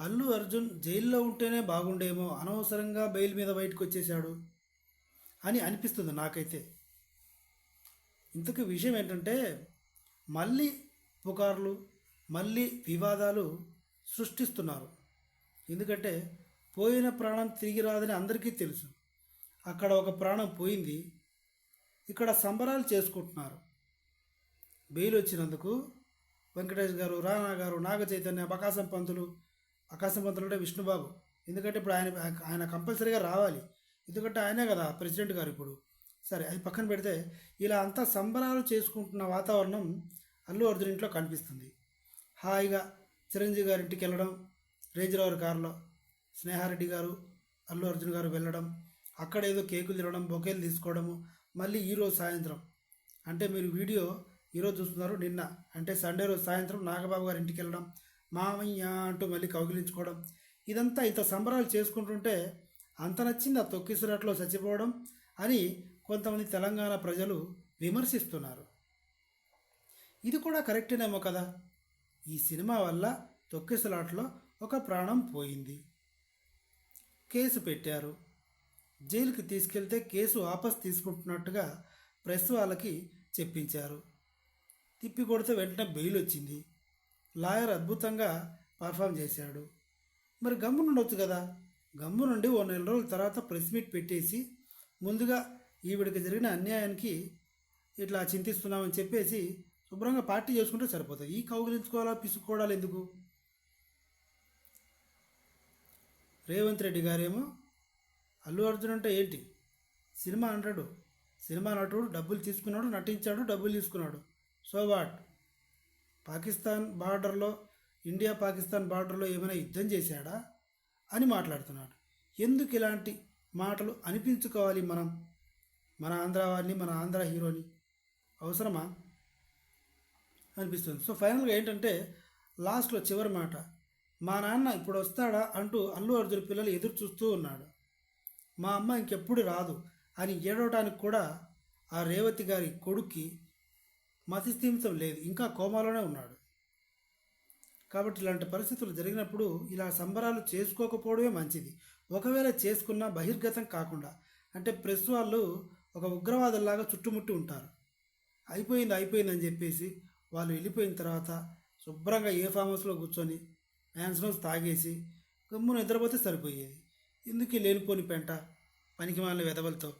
అల్లు అర్జున్ జైల్లో ఉంటేనే బాగుండేమో అనవసరంగా బెయిల్ మీద బయటకు వచ్చేశాడు అని అనిపిస్తుంది నాకైతే. ఇంతకు విషయం ఏంటంటే మళ్ళీ పుకార్లు మళ్ళీ వివాదాలు సృష్టిస్తున్నారు. ఎందుకంటే పోయిన ప్రాణం తిరిగి రాదని అందరికీ తెలుసు. అక్కడ ఒక ప్రాణం పోయింది. ఇక్కడ సంబరాలు చేసుకుంటున్నారు. బెయిల్ వచ్చినందుకు వెంకటేష్ గారు రానా గారు నాగ చైతన్య బకాసం పంతులు ఆకాశం పంతులు అంటే విష్ణుబాబు. ఎందుకంటే ఇప్పుడు ఆయన ఆయన కంపల్సరీగా రావాలి. ఎందుకంటే ఆయనే కదా ప్రెసిడెంట్ గారు ఇప్పుడు. సరే అది పక్కన పెడితే ఇలా అంతా సంబరాలు చేసుకుంటున్న వాతావరణం అల్లు అర్జున్ ఇంట్లో కనిపిస్తుంది. హాయిగా చిరంజీవి గారి ఇంటికి వెళ్ళడం రేంజ్ రోవర్ కారులో స్నేహారెడ్డి గారు అల్లు అర్జున్ గారు వెళ్ళడం అక్కడ ఏదో కేకులు తినడం బొకేలు తీసుకోవడము మళ్ళీ ఈరోజు సాయంత్రం. అంటే మీరు వీడియో ఈరోజు చూస్తున్నారు నిన్న. అంటే సండే రోజు సాయంత్రం నాగబాబు గారి ఇంటికి వెళ్ళడం మామయ్య అంటూ మళ్ళీ కౌగిలించుకోవడం. ఇదంతా ఇంత సంబరాలు చేసుకుంటుంటే అంత నచ్చింది ఆ తొక్కిసిరట్లో చచ్చిపోవడం అని కొంతమంది తెలంగాణ ప్రజలు విమర్శిస్తున్నారు. ఇది కూడా కరెక్టేనేమో కదా? ఈ సినిమా వల్ల తొక్కిసలాట్లో ఒక ప్రాణం పోయింది. కేసు పెట్టారు. జైలుకి తీసుకెళ్తే కేసు వాపస్ తీసుకుంటున్నట్టుగా ప్రెస్ వాళ్ళకి చెప్పించారు. తిప్పి కొడితే వెంటనే బెయిల్ వచ్చింది. లాయర్ అద్భుతంగా పర్ఫామ్ చేశాడు. మరి గమ్ము ఉండొచ్చు కదా? గమ్ము నుండి ఓ నెల రోజుల తర్వాత ప్రెస్ మీట్ పెట్టేసి ముందుగా ఈవిడికి జరిగిన అన్యాయానికి ఇట్లా చింతిస్తున్నామని చెప్పేసి శుభ్రంగా పార్టీ చేసుకుంటే సరిపోతుంది ఈ కౌగిలించుకోవాలా పిసుకోవడాలు ఎందుకు? రేవంత్ రెడ్డి గారేమో అల్లు అర్జున్ అంటే ఏంటి? సినిమా అంటాడు. సినిమా నటుడు డబ్బులు తీసుకున్నాడు నటించాడు డబ్బులు తీసుకున్నాడు. So what? పాకిస్తాన్ బార్డర్లో ఇండియా పాకిస్తాన్ బార్డర్లో ఏమైనా యుద్ధం చేశాడా అని మాట్లాడుతున్నాడు. ఎందుకు ఇలాంటి మాటలు అనిపించుకోవాలి మనం? మన ఆంధ్ర వారిని మన ఆంధ్ర హీరోని అవసరమా? అనిపిస్తుంది. సో ఫైనల్గా ఏంటంటే లాస్ట్లో చివరి మాట మా నాన్న ఇప్పుడు వస్తాడా? అంటూ అల్లు అర్జున్ పిల్లలు ఎదురు చూస్తూ ఉన్నాడు. మా అమ్మ ఇంకెప్పుడు రాదు అని ఏడవటానికి కూడా ఆ రేవతి గారి కొడుక్కి మతిస్థిమితం లేదు. ఇంకా కోమాలోనే ఉన్నాడు. కాబట్టి ఇలాంటి పరిస్థితులు జరిగినప్పుడు ఇలా సంబరాలు చేసుకోకపోవడమే మంచిది. ఒకవేళ చేసుకున్నా బహిర్గతం కాకుండా అంటే ప్రెస్ వాళ్ళు ఒక ఉగ్రవాదుల్లాగా చుట్టుముట్టి ఉంటారు. అయిపోయింది అయిపోయింది అని చెప్పేసి వాళ్ళు వెళ్ళిపోయిన తర్వాత శుభ్రంగా ఏ ఫామ్ హౌస్లో కూర్చొని మ్యాన్స్ హౌస్ తాగేసి గమ్మున నిద్రపోతే సరిపోయేది. ఎందుకు లేనిపోని పెంట? పనికి మాలిన వెదవలతో